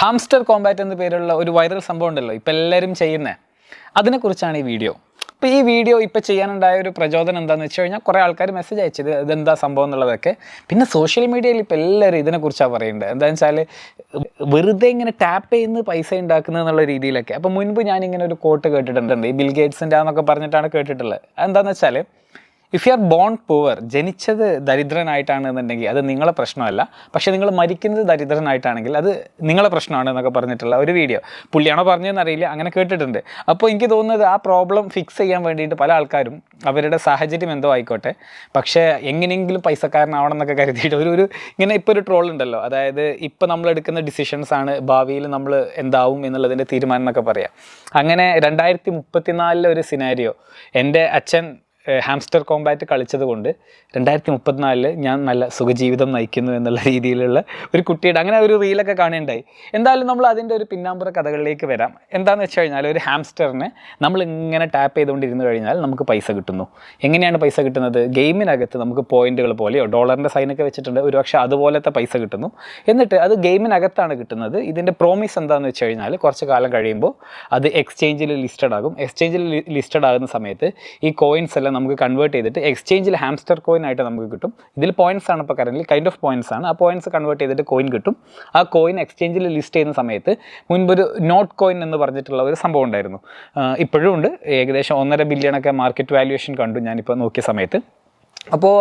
Hamster Kombat എന്ന പേരുള്ള ഒരു വൈറൽ സംഭവം ഉണ്ടല്ലോ ഇപ്പം എല്ലാവരും ചെയ്യുന്നത് അതിനെക്കുറിച്ചാണ് ഈ വീഡിയോ അപ്പോൾ ഈ വീഡിയോ ഇപ്പോൾ ചെയ്യാനുണ്ടായ ഒരു പ്രചോദനം എന്താണെന്ന് വെച്ച് കഴിഞ്ഞാൽ കുറേ ആൾക്കാർ മെസ്സേജ് അയച്ചത് ഇതെന്താ സംഭവം എന്നുള്ളതൊക്കെ. പിന്നെ സോഷ്യൽ മീഡിയയിൽ ഇപ്പോൾ എല്ലാവരും ഇതിനെക്കുറിച്ചാണ് പറയുന്നത് എന്താണെന്ന് വെച്ചാൽ വെറുതെ ഇങ്ങനെ ടാപ്പ് ചെയ്യുന്ന പൈസ ഉണ്ടാക്കുന്നത് എന്നുള്ള രീതിയിലൊക്കെ. അപ്പോൾ മുൻപ് ഞാൻ ഇങ്ങനെ ഒരു കോട്ട് കേട്ടിട്ടുണ്ട്. ഈ ബിൽ ഗേറ്റ്സിന്റെ ആണെന്നൊക്കെ പറഞ്ഞിട്ടാണ് കേട്ടിട്ടുള്ളത്. എന്താണെന്ന് വെച്ചാൽ if you are born poor ജനിച്ചത് ദരിദ്രനായിട്ടാണെന്നുണ്ടെങ്കിൽ അത് നിങ്ങളെ പ്രശ്നമല്ല. പക്ഷേ നിങ്ങൾ മരിക്കുന്നത് ദരിദ്രനായിട്ടാണെങ്കിൽ അത് നിങ്ങളെ പ്രശ്നമാണ് എന്നൊക്കെ പറഞ്ഞിട്ടുള്ള ഒരു വീഡിയോ പുള്ളിയാണോ പറഞ്ഞതെന്ന് അറിയില്ല അങ്ങനെ കേട്ടിട്ടുണ്ട്. അപ്പോൾ എനിക്ക് തോന്നുന്നത് ആ പ്രോബ്ലം ഫിക്സ് ചെയ്യാൻ വേണ്ടിയിട്ട് പല ആൾക്കാരും അവരുടെ സാഹചര്യം എന്തോ ആയിക്കോട്ടെ. പക്ഷേ എങ്ങനെയെങ്കിലും പൈസക്കാരനാവണം എന്നൊക്കെ കരുതിയിട്ട് ഒരു ഒരു ഇങ്ങനെ ഇപ്പോൾ ഒരു ട്രോൾ ഉണ്ടല്ലോ. അതായത് ഇപ്പോൾ നമ്മൾ എടുക്കുന്ന ഡിസിഷൻസ് ആണ് ഭാവിയിൽ നമ്മൾ എന്താവും എന്നുള്ളതിന്റെ തീരുമാനം എന്നൊക്കെ പറയാം. അങ്ങനെ രണ്ടായിരത്തി മുപ്പത്തിനാലിലെ ഒരു സിനാരിയോ എന്റെ അച്ഛൻ ഹാംസ്റ്റർ കോമ്പാറ്റ് കളിച്ചത് കൊണ്ട് രണ്ടായിരത്തി മുപ്പത്തിനാലിൽ ഞാൻ നല്ല സുഖജീവിതം നയിക്കുന്നു എന്നുള്ള രീതിയിലുള്ള ഒരു കുട്ടിയുടെ അങ്ങനെ ഒരു റീലൊക്കെ കാണുകയുണ്ടായി. എന്തായാലും നമ്മൾ അതിന്റെ ഒരു പിന്നാമ്പുറ കഥകളിലേക്ക് വരാം. എന്താണെന്ന് വെച്ച് കഴിഞ്ഞാൽ ഒരു ഹാംസ്റ്ററിനെ നമ്മൾ ഇങ്ങനെ ടാപ്പ് ചെയ്തുകൊണ്ടിരുന്ന് കഴിഞ്ഞാൽ നമുക്ക് പൈസ കിട്ടുന്നു. എങ്ങനെയാണ് പൈസ കിട്ടുന്നത്? ഗെയിമിനകത്ത് നമുക്ക് പോയിന്റുകൾ പോലെയോ ഡോളറിന്റെ സൈനൊക്കെ വെച്ചിട്ടുണ്ട്. ഒരുപക്ഷെ അതുപോലത്തെ പൈസ കിട്ടുന്നു. എന്നിട്ട് അത് ഗെയിമിനകത്താണ് കിട്ടുന്നത്. ഇതിന്റെ പ്രോമിസ് എന്താണെന്ന് വെച്ച് കഴിഞ്ഞാൽ കുറച്ച് കാലം കഴിയുമ്പോൾ അത് എക്സ്ചേഞ്ചിൽ ലിസ്റ്റഡ് ആകും. എക്സ്ചേഞ്ചിൽ ലിസ്റ്റഡ് ആകുന്ന സമയത്ത് ഈ കോയിൻസ് എല്ലാം നമുക്ക് കൺവേർട്ട് ചെയ്തിട്ട് എക്സ്ചേഞ്ചിൽ ഹാംസ്റ്റർ കോയിൻ ആയിട്ട് നമുക്ക് കിട്ടും. ഇതിൽ പോയിന്റ്സ് ആണ് ഇപ്പോൾ കറന്റ് കൈൻഡ് ഓഫ് പോയിന്റ്സ് ആണ്. ആ പോയിന്റ്സ് കൺവേർട്ട് ചെയ്തിട്ട് കോയിൻ കിട്ടും. ആ കോയിൻ എക്സ്ചേഞ്ചിൽ ലിസ്റ്റ് ചെയ്യുന്ന സമയത്ത് മുൻപൊരു നോട്ട് കോയിൻ എന്ന് പറഞ്ഞിട്ടുള്ള ഒരു സംഭവം ഉണ്ടായിരുന്നു. ഇപ്പോഴും ഉണ്ട്. ഏകദേശം ഒന്നര ബില്യണൊക്കെ മാർക്കറ്റ് വാല്യുവേഷൻ കണ്ടു ഞാനിപ്പോൾ നോക്കിയ സമയത്ത്. അപ്പോൾ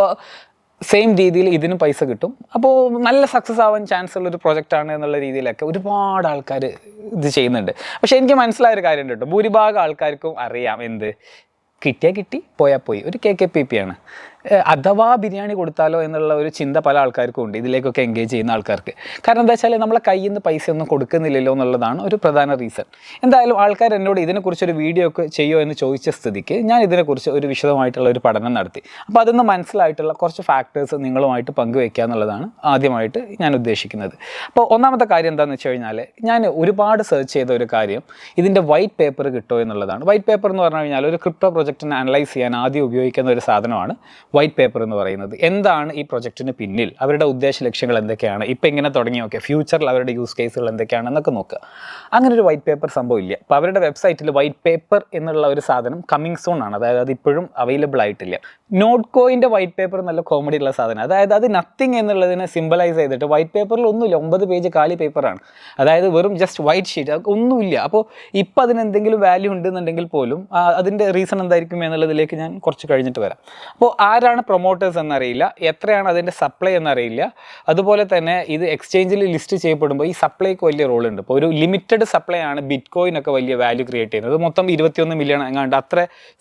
സെയിം രീതിയിൽ ഇതിനും പൈസ കിട്ടും. അപ്പോൾ നല്ല സക്സസ് ആവാൻ ചാൻസ് ഉള്ള ഒരു പ്രൊജക്റ്റ് ആണ് എന്നുള്ള രീതിയിലൊക്കെ ഒരുപാട് ആൾക്കാർ ഇത് ചെയ്യുന്നുണ്ട്. പക്ഷേ എനിക്ക് മനസ്സിലായൊരു കാര്യം കേട്ടോ. ഭൂരിഭാഗം ആൾക്കാർക്കും അറിയാം എന്ത് കിട്ടിയാൽ കിട്ടി പോയാൽ പോയി. ഒരു കെ കെ പി പി ആണ്. അഥവാ ബിരിയാണി കൊടുത്താലോ എന്നുള്ള ഒരു ചിന്ത പല ആൾക്കാർക്കും ഉണ്ട്. ഇതിലേക്കൊക്കെ എൻഗേജ് ചെയ്യുന്ന ആൾക്കാർക്ക്. കാരണം എന്താ വെച്ചാൽ നമ്മളെ കയ്യിൽ നിന്ന് പൈസ ഒന്നും കൊടുക്കുന്നില്ലല്ലോ എന്നുള്ളതാണ് ഒരു പ്രധാന റീസൺ എന്തായാലും ആൾക്കാർ എന്നോട് ഇതിനെക്കുറിച്ച് ഒരു വീഡിയോ ഒക്കെ ചെയ്യുമോ എന്ന് ചോദിച്ച സ്ഥിതിക്ക് ഞാൻ ഇതിനെക്കുറിച്ച് ഒരു വിശദമായിട്ടുള്ള ഒരു പഠനം നടത്തി. അപ്പോൾ അതൊന്ന് മനസ്സിലായിട്ടുള്ള കുറച്ച് ഫാക്ടേഴ്സ് നിങ്ങളുമായിട്ട് പങ്കുവെക്കുക എന്നുള്ളതാണ് ആദ്യമായിട്ട് ഞാൻ ഉദ്ദേശിക്കുന്നത്. അപ്പോൾ ഒന്നാമത്തെ കാര്യം എന്താണെന്ന് വെച്ച് കഴിഞ്ഞാൽ ഞാൻ ഒരുപാട് സെർച്ച് ചെയ്ത ഒരു കാര്യം ഇതിന്റെ വൈറ്റ് പേപ്പർ കിട്ടുമോ എന്നുള്ളതാണ്. വൈറ്റ് പേപ്പർ എന്ന് പറഞ്ഞു കഴിഞ്ഞാൽ ഒരു ക്രിപ്റ്റോ പ്രൊജക്റ്റിനെ അനലൈസ് ചെയ്യാൻ ആദ്യം ഉപയോഗിക്കുന്ന ഒരു സാധനമാണ്. വൈറ്റ് പേപ്പർ എന്ന് പറയുന്നത്. എന്താണ് ഈ പ്രൊജക്റ്റിന് പിന്നിൽ? അവരുടെ ഉദ്ദേശ ലക്ഷ്യങ്ങൾ എന്തൊക്കെയാണ്? ഇപ്പം ഇങ്ങനെ തുടങ്ങി നോക്കുക ഫ്യൂച്ചറിൽ അവരുടെ യൂസ് കേസുകൾ എന്തൊക്കെയാണ് എന്നൊക്കെ നോക്കുക. അങ്ങനെ ഒരു വൈറ്റ് പേപ്പർ സംഭവം ഇല്ല. അപ്പോൾ അവരുടെ വെബ്സൈറ്റിൽ വൈറ്റ് പേപ്പർ എന്നുള്ള ഒരു സാധനം കമ്മിങ് സോൺ ആണ്. അതായത് അത് ഇപ്പോഴും അവൈലബിൾ ആയിട്ടില്ല. നോട്ട് കോയിന്റെ വൈറ്റ് പേപ്പർ നല്ല കോമഡി ഉള്ള സാധനം. അതായത് അത് നത്തിങ് എന്നുള്ളതിനെ സിമ്പലൈസ് ചെയ്തിട്ട് വൈറ്റ് പേപ്പറിൽ ഒന്നുമില്ല. ഒമ്പത് പേജ് കാലി പേപ്പറാണ് അതായത് വെറും ജസ്റ്റ് വൈറ്റ് ഷീറ്റ് ഒന്നുമില്ല. അപ്പോൾ ഇപ്പം അതിന് എന്തെങ്കിലും വാല്യൂ ഉണ്ടെന്നുണ്ടെങ്കിൽ പോലും ആ, അതിന്റെ റീസൺ എന്തായിരിക്കും എന്നുള്ളതിലേക്ക് ഞാൻ കുറച്ച് കഴിഞ്ഞിട്ട് വരാം. അപ്പോൾ ആരാണ് പ്രൊമോട്ടേഴ്സ് എന്നറിയില്ല. എത്രയാണ് അതിന്റെ സപ്ലൈ എന്നറിയില്ല. അതുപോലെ തന്നെ ഇത് എക്സ്ചേഞ്ചിൽ ലിസ്റ്റ് ചെയ്യപ്പെടുമ്പോൾ ഈ സപ്ലൈക്ക് വലിയ റോൾ ഉണ്ട്. ഇപ്പോൾ ഒരു ലിമിറ്റഡ് സപ്ലൈ ആണ് ബിറ്റ് കോയിൻ ഒക്കെ വലിയ വാല്യൂ ക്രിയേറ്റ് ചെയ്യുന്നത്. മൊത്തം ഇരുപത്തിയൊന്ന് മില്യൺ എങ്ങാണ്ട് അത്ര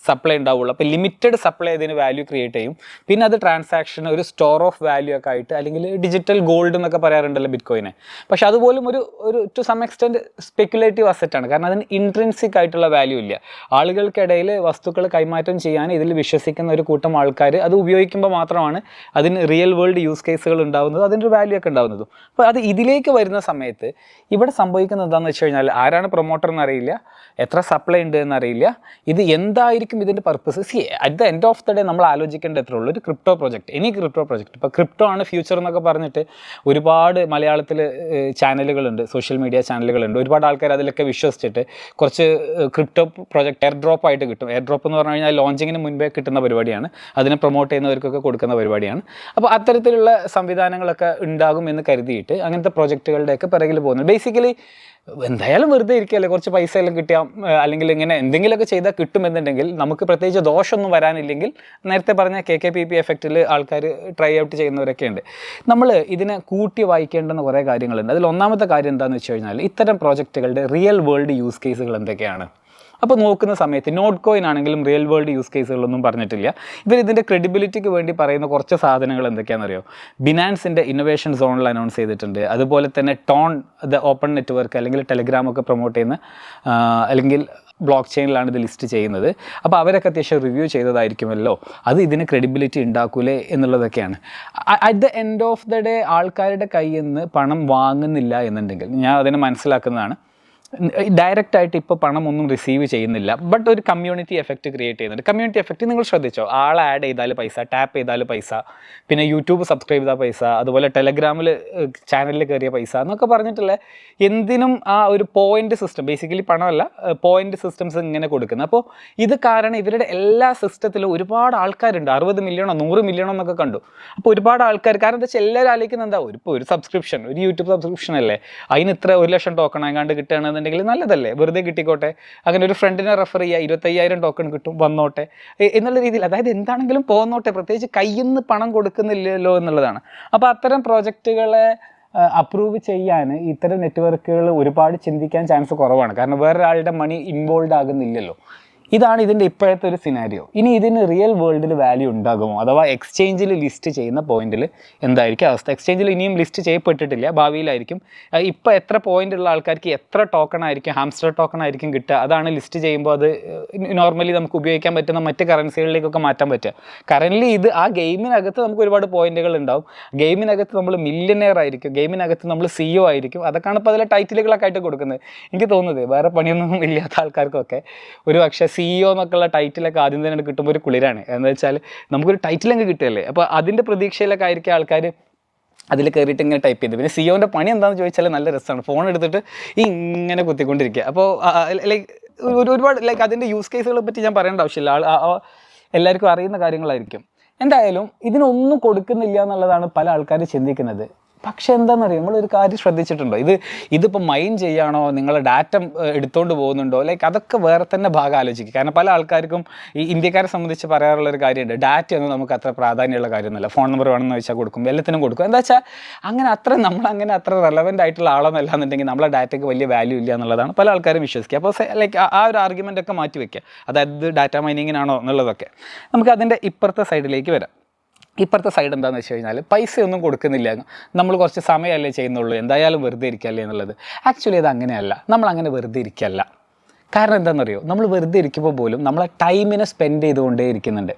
സപ്ലൈ ഉണ്ടാവുള്ളൂ. അപ്പോൾ ലിമിറ്റഡ് സപ്ലൈ അതിന് വാല്യൂ ക്രിയേറ്റ് ചെയ്യും. പിന്നെ അത് ട്രാൻസാക്ഷൻ ഒരു സ്റ്റോർ ഓഫ് വാല്യൂ ഒക്കെ ആയിട്ട് അല്ലെങ്കിൽ ഡിജിറ്റൽ ഗോൾഡ് എന്നൊക്കെ പറയാറുണ്ടല്ലോ ബിറ്റ് കോയിനെ പക്ഷേ അതുപോലും ഒരു ഒരു ടു സം എക്സ്റ്റെന്റ് സ്പെക്കുലേറ്റീവ് അസറ്റാണ് കാരണം അതിന് ഇൻട്രൻസിക് ആയിട്ടുള്ള വാല്യൂ ഇല്ല. ആളുകൾക്കിടയിൽ വസ്തുക്കൾ കൈമാറ്റം ചെയ്യാൻ ഇതിൽ വിശ്വസിക്കുന്ന ഒരു കൂട്ടം ആൾക്കാർ അത് ഉപയോഗിക്കുമ്പോൾ മാത്രമാണ് അതിന് റിയൽ വേൾഡ് യൂസ് കേസുകൾ ഉണ്ടാകുന്നത് അതിന്റെ വാല്യൂ ഒക്കെ ഉണ്ടാകുന്നതും അപ്പോൾ അത് ഇതിലേക്ക് വരുന്ന സമയത്ത് ഇവിടെ സംഭവിക്കുന്നത് എന്താണെന്ന് വെച്ച് കഴിഞ്ഞാൽ ആരാണ് പ്രൊമോട്ടർ എന്നറിയില്ല എത്ര സപ്ലൈ ഉണ്ട് എന്നറിയില്ല. ഇത് എന്തായിരിക്കും ഇതിന്റെ purpose see at the end of the day നമ്മൾ ആലോചിക്കേണ്ട എത്ര ഉള്ളൂ. ഒരു crypto project any crypto project ഇപ്പോൾ ക്രിപ്റ്റോ ആണ് ഫ്യൂച്ചർ എന്നൊക്കെ പറഞ്ഞിട്ട് ഒരുപാട് മലയാളത്തിൽ ചാനലുകളുണ്ട് സോഷ്യൽ മീഡിയ ചാനലുകളുണ്ട് ഒരുപാട് ആൾക്കാർ അതിലൊക്കെ വിശ്വസിച്ചിട്ട് കുറച്ച് ക്രിപ്റ്റോ പ്രോജക്റ്റ് എയർ ഡ്രോപ്പ് ആയിട്ട് കിട്ടും. എയർ ഡ്രോപ്പ് എന്ന് പറഞ്ഞു കഴിഞ്ഞാൽ ലോഞ്ചിങ്ങിന് മുൻപേ കിട്ടുന്ന പരിപാടിയാണ്. അതിനെ പ്രൊമോട്ട് ചെയ്യുന്നവർക്കൊക്കെ കൊടുക്കുന്ന പരിപാടിയാണ്. അപ്പോൾ അത്തരത്തിലുള്ള സംവിധാനങ്ങളൊക്കെ ഉണ്ടാകും എന്ന് കരുതിയിട്ട് അങ്ങനത്തെ പ്രൊജക്റ്റുകളുടെയൊക്കെ പിറകിൽ പോകുന്നത്. ബേസിക്കലി എന്തായാലും വെറുതെ ഇരിക്കുകയല്ലേ? കുറച്ച് പൈസ എല്ലാം കിട്ടിയാൽ അല്ലെങ്കിൽ ഇങ്ങനെ എന്തെങ്കിലുമൊക്കെ ചെയ്താൽ കിട്ടുമെന്നുണ്ടെങ്കിൽ നമുക്ക് പ്രത്യേകിച്ച് ദോഷമൊന്നും വരാനില്ലെങ്കിൽ നേരത്തെ പറഞ്ഞ കെ കെ പി പി എഫക്റ്റിൽ ആൾക്കാർ ട്രൈ ഔട്ട് ചെയ്യുന്നവരൊക്കെ ഉണ്ട്. നമ്മൾ ഇതിനെ കൂട്ടി വായിക്കേണ്ടുന്ന കുറേ കാര്യങ്ങളുണ്ട്. അതിൽ ഒന്നാമത്തെ കാര്യം എന്താണെന്ന് വെച്ച് കഴിഞ്ഞാൽ ഇത്തരം പ്രോജക്റ്റുകളുടെ റിയൽ വേൾഡ് യൂസ് കേസുകൾ എന്തൊക്കെയാണ്? അപ്പോൾ നോക്കുന്ന സമയത്ത് നോട്ട് കോയിൻ ആണെങ്കിലും റിയൽ വേൾഡ് യൂസ് കേസുകളൊന്നും പറഞ്ഞിട്ടില്ല. ഇവർ ഇതിന്റെ ക്രെഡിബിലിറ്റിക്ക് വേണ്ടി പറയുന്ന കുറച്ച് സാധനങ്ങൾ എന്തൊക്കെയാണെന്നറിയോ? ബിനാൻസിന്റെ ഇന്നോവേഷൻ സോണിൽ അനൗൺസ് ചെയ്തിട്ടുണ്ട്. അതുപോലെ തന്നെ ടോൺ ദ ഓപ്പൺ നെറ്റ്വർക്ക് അല്ലെങ്കിൽ ടെലിഗ്രാം ഒക്കെ പ്രൊമോട്ട് ചെയ്യുന്ന അല്ലെങ്കിൽ ബ്ലോക്ക് ചെയിനിലാണ് ഇത് ലിസ്റ്റ് ചെയ്യുന്നത്. അപ്പോൾ അവരൊക്കെ അത്യാവശ്യം റിവ്യൂ ചെയ്തതായിരിക്കുമല്ലോ. അത് ഇതിന് ക്രെഡിബിലിറ്റി ഉണ്ടാക്കൂലേ എന്നുള്ളതൊക്കെയാണ്. At the end of the day ആൾക്കാരുടെ കയ്യിൽ നിന്ന് പണം വാങ്ങുന്നില്ല എന്നുണ്ടെങ്കിൽ ഞാൻ അതിനെ മനസ്സിലാക്കുന്നതാണ്. ഡയറക്റ്റ് ആയിട്ട് ഇപ്പോൾ പണം ഒന്നും റിസീവ് ചെയ്യുന്നില്ല. ബട്ട് ഒരു കമ്മ്യൂണിറ്റി എഫക്റ്റ് ക്രിയേറ്റ് ചെയ്യുന്നുണ്ട്. കമ്മ്യൂണിറ്റി എഫക്റ്റ് നിങ്ങൾ ശ്രദ്ധിച്ചോ? ആൾ ആഡ് ചെയ്താൽ പൈസ ടാപ്പ് ചെയ്താൽ പൈസ പിന്നെ യൂട്യൂബ് സബ്സ്ക്രൈബ് ചെയ്താൽ പൈസ അതുപോലെ ടെലഗ്രാമിൽ ചാനലിൽ കയറിയ പൈസ എന്നൊക്കെ പറഞ്ഞിട്ടുള്ള എന്തിനും ആ ഒരു പോയിന്റ് സിസ്റ്റം ബേസിക്കലി പണമല്ല പോയിന്റ് സിസ്റ്റംസ് ഇങ്ങനെ കൊടുക്കുന്നത്. അപ്പോൾ ഇത് കാരണം ഇവരുടെ എല്ലാ സിസ്റ്റത്തിലും ഒരുപാട് ആൾക്കാരുണ്ട്. അറുപത് മില്യണോ നൂറ് മില്യണോ എന്നൊക്കെ കണ്ടു. അപ്പോൾ ഒരുപാട് ആൾക്കാർ കാരണം എന്താ വെച്ചാൽ എല്ലാവരും ആലോചിക്കുന്നത് എന്താ? ഒരു ഇപ്പോൾ ഒരു സബ്സ്ക്രിപ്ഷൻ ഒരു യൂട്യൂബ് സബ്സ്ക്രിപ്ഷൻ അല്ലേ? അതിന് ഇത്ര ഒരു ലക്ഷം ടോക്കൺ ആകാണ്ട് കിട്ടുകയാണെന്നുണ്ടെങ്കിൽ നല്ലതല്ലേ? വെറുതെ കിട്ടിക്കോട്ടെ. അങ്ങനെ ഒരു ഫ്രണ്ടിനെ റെഫർ ചെയ്യുക ഇരുപത്തയ്യായിരം ടോക്കൺ കിട്ടും വന്നോട്ടെ. എന്നുള്ള രീതിയിൽ അതായത് എന്താണെങ്കിലും പോന്നോട്ടെ പ്രത്യേകിച്ച് കയ്യിൽ നിന്ന് പണം കൊടുക്കുന്നില്ലല്ലോ എന്നുള്ളതാണ്. അപ്പോൾ അത്തരം പ്രോജക്റ്റുകളെ അപ്രൂവ് ചെയ്യാൻ ഇത്തരം നെറ്റ്വർക്കുകൾ ഒരുപാട് ചിന്തിക്കാൻ ചാൻസ് കുറവാണ്. കാരണം വേറൊരാളുടെ മണി ഇൻവോൾവ് ആകുന്നില്ലല്ലോ. ഇതാണ് ഇതിന്റെ ഇപ്പോഴത്തെ ഒരു സിനാരിയോ ഇനി ഇതിന് റിയൽ വേൾഡിൽ വാല്യൂ ഉണ്ടാകുമോ? അഥവാ എക്സ്ചേഞ്ചിൽ ലിസ്റ്റ് ചെയ്യുന്ന പോയിന്റിൽ എന്തായിരിക്കും അവസ്ഥ? എക്സ്ചേഞ്ചിൽ ഇനിയും ലിസ്റ്റ് ചെയ്യപ്പെട്ടിട്ടില്ല. ഭാവിയിലായിരിക്കും. ഇപ്പോൾ എത്ര പോയിന്റ് ഉള്ള ആൾക്കാർക്ക് എത്ര ടോക്കൺ ആയിരിക്കും ഹാംസ്റ്റർ ടോക്കൺ ആയിരിക്കും കിട്ടുക? അതാണ് ലിസ്റ്റ് ചെയ്യുമ്പോൾ അത് നോർമലി നമുക്ക് ഉപയോഗിക്കാൻ പറ്റുന്ന മറ്റ് കറൻസികളിലേക്കൊക്കെ മാറ്റാൻ പറ്റുക. കറന്റ്ലി ഇത് ആ ഗെയിമിനകത്ത് നമുക്ക് ഒരുപാട് പോയിന്റുകൾ ഉണ്ടാവും. ഗെയിമിനകത്ത് നമ്മൾ മില്യനെയർ ആയിരിക്കും. ഗെയിമിനകത്ത് നമ്മൾ സിഇഒ ആയിരിക്കും. അതൊക്കെയാണ് ഇപ്പോൾ അതിലെ ടൈറ്റിലുകളൊക്കെ ആയിട്ട് കൊടുക്കുന്നത്. എനിക്ക് തോന്നുന്നത് വേറെ പണിയൊന്നും ഇല്ലാത്ത ആൾക്കാർക്കൊക്കെ. ഒരു പക്ഷേ സിഇഒ എന്നൊക്കെയുള്ള ടൈറ്റിലൊക്കെ ആദ്യം തന്നെ കിട്ടുമ്പോൾ ഒരു കുളിരാണ്. എന്ന് വെച്ചാൽ നമുക്കൊരു ടൈറ്റിലങ്ങ് കിട്ടുകയല്ലേ? അപ്പോൾ അതിന്റെ പ്രതീക്ഷയിലൊക്കെ ആയിരിക്കും ആൾക്കാർ അതിൽ കയറിയിട്ട് ഇങ്ങനെ ടൈപ്പ് ചെയ്ത്. പിന്നെ സിഒന്റെ പണി എന്താണെന്ന് ചോദിച്ചാൽ നല്ല രസമാണ്. ഫോൺ എടുത്തിട്ട് ഇങ്ങനെ കുത്തിക്കൊണ്ടിരിക്കുക. അപ്പോൾ ലൈക്ക് ഒരു ഒരുപാട് ലൈക്ക് അതിന്റെ യൂസ് കേസുകളെ പറ്റി ഞാൻ പറയേണ്ട ആവശ്യമില്ല. ആൾ എല്ലാവർക്കും അറിയുന്ന കാര്യങ്ങളായിരിക്കും. എന്തായാലും ഇതിനൊന്നും കൊടുക്കുന്നില്ല എന്നുള്ളതാണ് പല ആൾക്കാരും ചിന്തിക്കുന്നത്. പക്ഷെ എന്താണെന്നറിയോ നമ്മളൊരു കാര്യം ശ്രദ്ധിച്ചിട്ടുണ്ടോ? ഇത് ഇതിപ്പോൾ മൈൻ ചെയ്യാണോ? നിങ്ങളെ ഡാറ്റ എടുത്തുകൊണ്ട് പോകുന്നുണ്ടോ? ലൈക്ക് അതൊക്കെ വേറെ തന്നെ ഭാഗം ആലോചിക്കും. കാരണം പല ആൾക്കാർക്കും ഈ ഇന്ത്യക്കാരെ സംബന്ധിച്ച് പറയാറുള്ള ഒരു കാര്യമുണ്ട്. ഡാറ്റ ഒന്നും നമുക്ക് അത്ര പ്രാധാന്യമുള്ള കാര്യമൊന്നുമല്ല. ഫോൺ നമ്പർ വേണമെന്ന് വെച്ചാൽ കൊടുക്കും. എല്ലാത്തിനും കൊടുക്കും. എന്താ വെച്ചാൽ അങ്ങനെ അത്ര നമ്മൾ അങ്ങനെ അത്ര റെലവന്റ് ആയിട്ടുള്ള ആളൊന്നല്ല എന്നുണ്ടെങ്കിൽ നമ്മളെ ഡാറ്റയ്ക്ക് വലിയ വാല്യൂ ഇല്ല എന്നുള്ളതാണ് പല ആൾക്കാരും വിശ്വസിക്കുക. അപ്പോൾ ലൈക്ക് ആ ഒരു ആർഗ്യുമെന്റ് ഒക്കെ മാറ്റി വെക്കുക. അതായത് ഡാറ്റ മൈനിങ്ങിനാണോ എന്നുള്ളതൊക്കെ. നമുക്ക് അതിന്റെ ഇപ്പുറത്തെ സൈഡിലേക്ക് വരാം. ഇപ്പുറത്തെ സൈഡ് എന്താണെന്ന് വെച്ച് കഴിഞ്ഞാൽ പൈസയൊന്നും കൊടുക്കുന്നില്ല. നമ്മൾ കുറച്ച് സമയമല്ലേ ചെയ്യുന്നുള്ളൂ. എന്തായാലും വെറുതെ ഇരിക്കല്ലേ എന്നുള്ളത്. ആക്ച്വലി അത് അങ്ങനെയല്ല. നമ്മൾ അങ്ങനെ വെറുതെ ഇരിക്കല്ല. കാരണം എന്താണെന്നറിയോ നമ്മൾ വെറുതെ ഇരിക്കുമ്പോൾ പോലും നമ്മളെ ടൈമിനെ സ്പെൻഡ് ചെയ്തുകൊണ്ടേ ഇരിക്കുന്നുണ്ട്.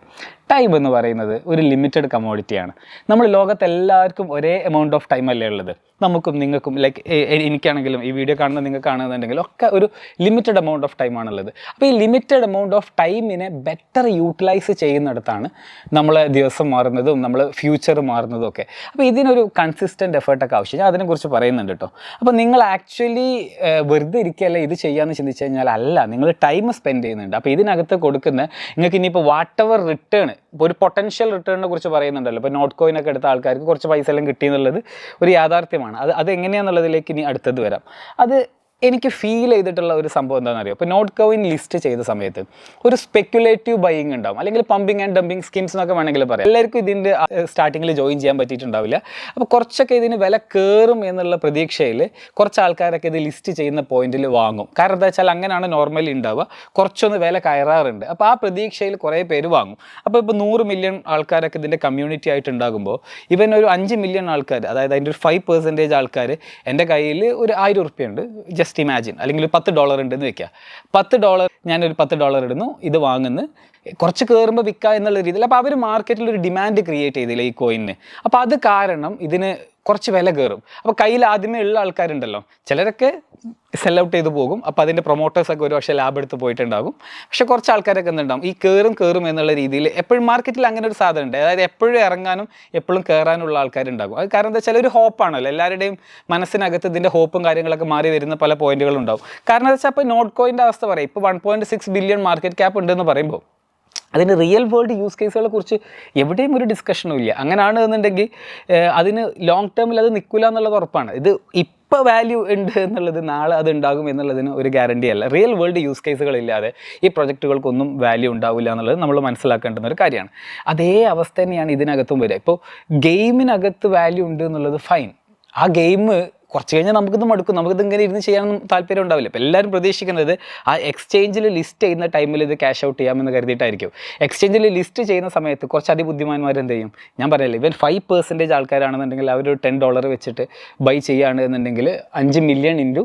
ടൈം എന്ന് പറയുന്നത് ഒരു ലിമിറ്റഡ് കമോഡിറ്റിയാണ്. നമ്മൾ ലോകത്ത് എല്ലാവർക്കും ഒരേ എമൗണ്ട് ഓഫ് ടൈം അല്ലേ ഉള്ളത്? നമുക്കും നിങ്ങൾക്കും ലൈക്ക് എനിക്കാണെങ്കിലും ഈ വീഡിയോ കാണുന്ന നിങ്ങൾക്ക് കാണുന്നുണ്ടെങ്കിലും ഒക്കെ ഒരു ലിമിറ്റഡ് എമൗണ്ട് ഓഫ് ടൈം ആണുള്ളത് അപ്പോൾ ഈ ലിമിറ്റഡ് എമൗണ്ട് ഓഫ് ടൈമിനെ ബെറ്റർ യൂട്ടിലൈസ് ചെയ്യുന്നിടത്താണ് നമ്മളെ ദിവസം മാറുന്നതും നമ്മൾ ഫ്യൂച്ചർ മാറുന്നതും ഒക്കെ. അപ്പോൾ ഇതിനൊരു കൺസിസ്റ്റന്റ് എഫേർട്ടൊക്കെ ആവശ്യം. ഞാൻ അതിനെക്കുറിച്ച് പറയുന്നുണ്ട് കേട്ടോ അപ്പോൾ നിങ്ങൾ ആക്ച്വലി വെറുതെ ഇരിക്കുകയല്ല ഇത് ചെയ്യാമെന്ന് ചിന്തിച്ചു കഴിഞ്ഞാൽ അല്ല നിങ്ങൾ ടൈം സ്പെൻഡ് ചെയ്യുന്നുണ്ട്. അപ്പോൾ ഇതിനകത്ത് കൊടുക്കുന്ന നിങ്ങൾക്ക് ഇനിയിപ്പോൾ വാട്ട് എവർ റിട്ടേൺ ഒരു പൊട്ടൻഷ്യൽ റിട്ടേണിനെ കുറിച്ച് പറയുന്നുണ്ടല്ലോ. ഇപ്പോൾ നോട്ട് കോയിൻ ഒക്കെ എടുത്ത ആൾക്കാർക്ക് കുറച്ച് പൈസ എല്ലാം കിട്ടി എന്നുള്ളത് ഒരു യാഥാർത്ഥ്യമാണ്. അത് അത് എങ്ങനെയാണെന്നുള്ളതിലേക്ക് ഇനി അടുത്തത് വരാം. അത് എനിക്ക് ഫീൽ ചെയ്തിട്ടുള്ള ഒരു സംഭവം എന്താണെന്ന് അറിയാം ഇപ്പോൾ നോട്ട് കോവിൻ ലിസ്റ്റ് ചെയ്ത സമയത്ത് ഒരു സ്പെക്കുലേറ്റീവ് ബൈയിങ് ഉണ്ടാവും. അല്ലെങ്കിൽ പമ്പിങ് ആൻഡ് ഡംപിങ് സ്കീംസ് എന്നൊക്കെ വേണമെങ്കിൽ പറയാം. എല്ലാവർക്കും ഇതിന്റെ സ്റ്റാർട്ടിങ്ങിൽ ജോയിൻ ചെയ്യാൻ പറ്റിയിട്ടുണ്ടാവില്ല. അപ്പോൾ കുറച്ചൊക്കെ ഇതിന് വില കയറും എന്നുള്ള പ്രതീക്ഷയിൽ കുറച്ച് ആൾക്കാരൊക്കെ ഇത് ലിസ്റ്റ് ചെയ്യുന്ന പോയിന്റിൽ വാങ്ങും. കാരണം എന്താ വെച്ചാൽ അങ്ങനെയാണ് നോർമലി ഉണ്ടാവുക. കുറച്ചൊന്ന് വില കയറാറുണ്ട്. അപ്പോൾ ആ പ്രതീക്ഷയിൽ കുറേ പേര് വാങ്ങും. അപ്പോൾ ഇപ്പോൾ നൂറ് മില്യൺ ആൾക്കാരൊക്കെ ഇതിന്റെ കമ്മ്യൂണിറ്റി ആയിട്ട് ഉണ്ടാകുമ്പോൾ ഇവൻ ഒരു അഞ്ച് മില്യൺ ആൾക്കാർ അതായത് അതിന്റെ ഒരു ഫൈവ് പെർസെന്റേജ് ആൾക്കാർ എന്റെ കയ്യിൽ ഒരു ആയിരം ഉറുപ്പ്യ ഉണ്ട്. ജസ്റ്റ് ഇമാജിൻ അല്ലെങ്കിൽ ഒരു പത്ത് ഡോളർ ഉണ്ടെന്ന് വെക്കുക. പത്ത് ഡോളർ ഞാനൊരു പത്ത് ഡോളർ ഇടുന്നു ഇത് വാങ്ങുന്നു. കുറച്ച് കയറുമ്പോൾ വിൽക്കുക എന്നുള്ള രീതിയിൽ. അപ്പോൾ അവർ മാർക്കറ്റിൽ ഒരു ഡിമാൻഡ് ക്രിയേറ്റ് ചെയ്തില്ല ഈ കോയിന് അപ്പോൾ അത് കാരണം ഇതിന് കുറച്ച് വില കയറും. അപ്പോൾ കയ്യിൽ ആദ്യമേ ഉള്ള ആൾക്കാരുണ്ടല്ലോ. ചിലരൊക്കെ സെൽ ഔട്ട് ചെയ്ത് പോകും. അപ്പോൾ അതിന്റെ പ്രൊമോട്ടേഴ്സൊക്കെ ഒരു പക്ഷേ ലാബ് എടുത്ത് പോയിട്ടുണ്ടാകും. പക്ഷെ കുറച്ച് ആൾക്കാരൊക്കെ എന്തുണ്ടാകും? ഈ കയറും കയറും എന്നുള്ള രീതിയിൽ എപ്പോഴും മാർക്കറ്റിൽ അങ്ങനെ ഒരു സാധനം ഉണ്ട്. അതായത് എപ്പോഴും ഇറങ്ങാനും എപ്പോഴും കയറാനുള്ള ആൾക്കാരുണ്ടാകും. അത് കാരണം എന്താ വെച്ചാൽ ഒരു ഹോപ്പാണല്ലോ എല്ലാവരുടെയും മനസ്സിനകത്ത് ഇതിന്റെ ഹോപ്പും കാര്യങ്ങളൊക്കെ മാറി വരുന്ന പല പോയിന്റുകളുണ്ടാവും കാരണം എന്താ വെച്ചാൽ ഇപ്പോൾ നോട്ട് കോയിന്റെ അവസ്ഥ പറയും. ഇപ്പോൾ one point six billion market cap ഉണ്ടെന്ന് പറയുമ്പോൾ അതിന് റിയൽ വേൾഡ് യൂസ് കേസുകളെ കുറിച്ച് എവിടെയും ഒരു ഡിസ്കഷനും ഇല്ല. അങ്ങനെയാണ് എന്നുണ്ടെങ്കിൽ അതിന് ലോങ് ടേമിൽ അത് നിൽക്കില്ല എന്നുള്ളത് ഉറപ്പാണ്. ഇത് ഇപ്പോൾ വാല്യൂ ഉണ്ട് എന്നുള്ളത് നാളെ അത് ഉണ്ടാകും എന്നുള്ളതിന് ഒരു ഗ്യാരണ്ടി അല്ല. റിയൽ വേൾഡ് യൂസ് കേസുകളില്ലാതെ ഈ പ്രൊജക്റ്റുകൾക്കൊന്നും വാല്യൂ ഉണ്ടാവില്ല എന്നുള്ളത് നമ്മൾ മനസ്സിലാക്കേണ്ടുന്ന ഒരു കാര്യമാണ്. അതേ അവസ്ഥ തന്നെയാണ് ഇതിനകത്തും വരിക. ഇപ്പോൾ ഗെയിമിനകത്ത് വാല്യൂ ഉണ്ട് എന്നുള്ളത് ഫൈൻ ആ ഗെയിം കുറച്ച് കഴിഞ്ഞാൽ നമുക്കിത് മടുക്കും. നമുക്കിത് ഇങ്ങനെ ഇരുന്ന് ചെയ്യാനൊന്നും താല്പര്യം ഉണ്ടാവില്ല. അപ്പോൾ എല്ലാവരും പ്രതീക്ഷിക്കുന്നത് ആ എക്സ്ചേഞ്ചിൽ ലിസ്റ്റ് ചെയ്യുന്ന ടൈമിൽ ഇത് ക്യാഷ് ഔട്ട് ചെയ്യാമെന്ന് കരുതിയിട്ടായിരിക്കും. എക്സ്ചേഞ്ചിൽ ലിസ്റ്റ് ചെയ്യുന്ന സമയത്ത് കുറച്ച് അതിബുദ്ധിമാന്മാർ എന്ത് ചെയ്യും? ഞാൻ പറയല്ലേ ഇവൻ ഫൈവ് പെർസെന്റേജ് ആൾക്കാരാണെന്നുണ്ടെങ്കിൽ അവർ ടെൻ ഡോളർ വെച്ചിട്ട് ബൈ ചെയ്യുകയാണെന്നുണ്ടെങ്കിൽ അഞ്ച് മില്യൺ ഇന്റു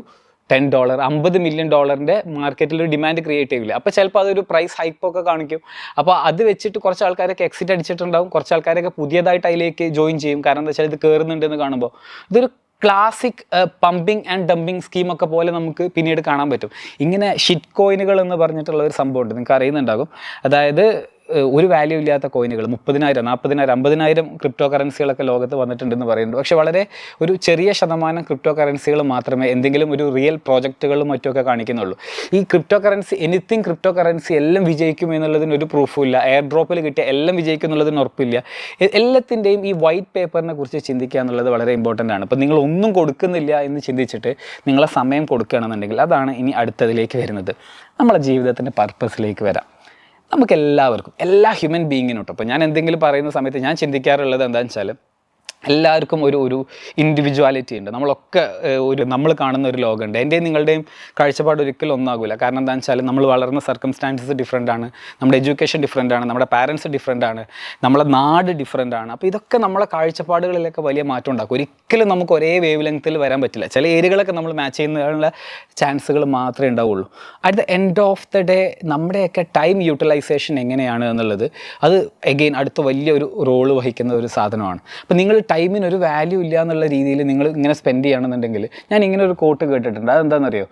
ടെൻ ഡോളർ അമ്പത് മില്യൺ ഡോളറിന്റെ മാർക്കറ്റിൽ ഒരു ഡിമാൻഡ് ക്രിയേറ്റ് ചെയ്യില്ല അപ്പോൾ ചിലപ്പോൾ അതൊരു പ്രൈസ് ഹൈപ്പൊക്കെ കാണിക്കും. അപ്പോൾ അത് വെച്ചിട്ട് കുറച്ച് ആൾക്കാരൊക്കെ എക്സിറ്റ് അടിച്ചിട്ടുണ്ടാവും. കുറച്ച് ആൾക്കാരൊക്കെ പുതിയതായിട്ട് അതിലേക്ക് ജോയിൻ ചെയ്യും. കാരണം എന്താ വെച്ചാൽ ഇത് കയറുന്നുണ്ടെന്ന് കാണുമ്പോൾ ഇതൊരു ക്ലാസിക് പമ്പിങ് ആൻഡ് ഡംപിങ് സ്കീമൊക്കെ പോലെ നമുക്ക് പിന്നീട് കാണാൻ പറ്റും. ഇങ്ങനെ ഷിറ്റ് കോയിനുകൾ എന്ന് പറഞ്ഞിട്ടുള്ള ഒരു സംഭവമുണ്ട്. നിങ്ങൾക്ക് അറിയുന്നുണ്ടാകും. അതായത് ഒരു വാല്യൂ ഇല്ലാത്ത കോയിനുകൾ മുപ്പതിനായിരം നാൽപ്പതിനായിരം അമ്പതിനായിരം ക്രിപ്റ്റോ കറൻസികളൊക്കെ ലോകത്ത് വന്നിട്ടുണ്ടെന്ന് പറയുന്നുണ്ട്. പക്ഷേ വളരെ ഒരു ചെറിയ ശതമാനം ക്രിപ്റ്റോ കറൻസികൾ മാത്രമേ എന്തെങ്കിലും ഒരു റിയൽ പ്രോജക്റ്റുകളും മറ്റുമൊക്കെ കാണിക്കുന്നുള്ളൂ. ഈ cryptocurrency anything cryptocurrency എല്ലാം വിജയിക്കും എന്നുള്ളതിന് ഒരു പ്രൂഫും ഇല്ല. എയർ ഡ്രോപ്പിൽ കിട്ടിയ എല്ലാം വിജയിക്കും എന്നുള്ളതിന് ഉറപ്പില്ല എല്ലാത്തിന്റെയും ഈ വൈറ്റ് പേപ്പറിനെ കുറിച്ച് ചിന്തിക്കുക എന്നുള്ളത് വളരെ ഇമ്പോർട്ടന്റ് ആണ്. ഇപ്പം നിങ്ങൾ ഒന്നും കൊടുക്കുന്നില്ല എന്ന് ചിന്തിച്ചിട്ട് നിങ്ങളെ സമയം കൊടുക്കുകയാണെന്നുണ്ടെങ്കിൽ അതാണ് ഇനി അടുത്തതിലേക്ക് വരുന്നത്. നമ്മളെ ജീവിതത്തിന്റെ പർപ്പസിലേക്ക് വരാം. നമുക്ക് എല്ലാവർക്കും എല്ലാ ഹ്യൂമൻ ബീങ്ങിനോട്ടും അപ്പോൾ ഞാൻ എന്തെങ്കിലും പറയുന്ന സമയത്ത് ഞാൻ ചിന്തിക്കാറുള്ളത് എന്താണെന്ന് വെച്ചാൽ എല്ലാവർക്കും ഒരു ഒരു ഇൻഡിവിജ്വാലിറ്റി ഉണ്ട്. നമ്മളൊക്കെ ഒരു നമ്മൾ കാണുന്ന ഒരു ലോകമുണ്ട്. എന്റെയും നിങ്ങളുടെയും കാഴ്ചപ്പാട് ഒരിക്കലും ഒന്നാകില്ല കാരണം എന്താണെന്ന് വെച്ചാൽ നമ്മൾ വളർന്ന സർക്കംസ്റ്റാൻസസ് ഡിഫറെന്റ് ആണ്. നമ്മുടെ എഡ്യൂക്കേഷൻ ഡിഫറെന്റ് ആണ്. നമ്മുടെ പാരൻസ് ഡിഫറെന്റ് ആണ്. നമ്മുടെ നാട് ഡിഫറെന്റ് ആണ്. അപ്പോൾ ഇതൊക്കെ നമ്മളെ കാഴ്ചപ്പാടുകളിലൊക്കെ വലിയ മാറ്റം ഉണ്ടാക്കും. ഒരിക്കലും നമുക്ക് ഒരേ വേവ് ലെങ്ത്തിൽ വരാൻ പറ്റില്ല. ചില ഏരിയകളൊക്കെ നമ്മൾ മാച്ച് ചെയ്യുന്നതിനുള്ള ചാൻസുകൾ മാത്രമേ ഉണ്ടാവുള്ളൂ. At the end of the day നമ്മുടെയൊക്കെ ടൈം യൂട്ടിലൈസേഷൻ എങ്ങനെയാണ് എന്നുള്ളത് അത് എഗെയിൻ അടുത്ത വലിയൊരു റോൾ വഹിക്കുന്ന ഒരു സാധനമാണ്. അപ്പോൾ നിങ്ങൾ ടൈമിന് ഒരു വാല്യൂ ഇല്ല എന്നുള്ള രീതിയിൽ നിങ്ങൾ ഇങ്ങനെ സ്പെൻഡ് ചെയ്യണമെന്നുണ്ടെങ്കിൽ ഞാൻ ഇങ്ങനെ ഒരു കോട്ട് കേട്ടിട്ടുണ്ട്. അതെന്താണെന്നറിയോ?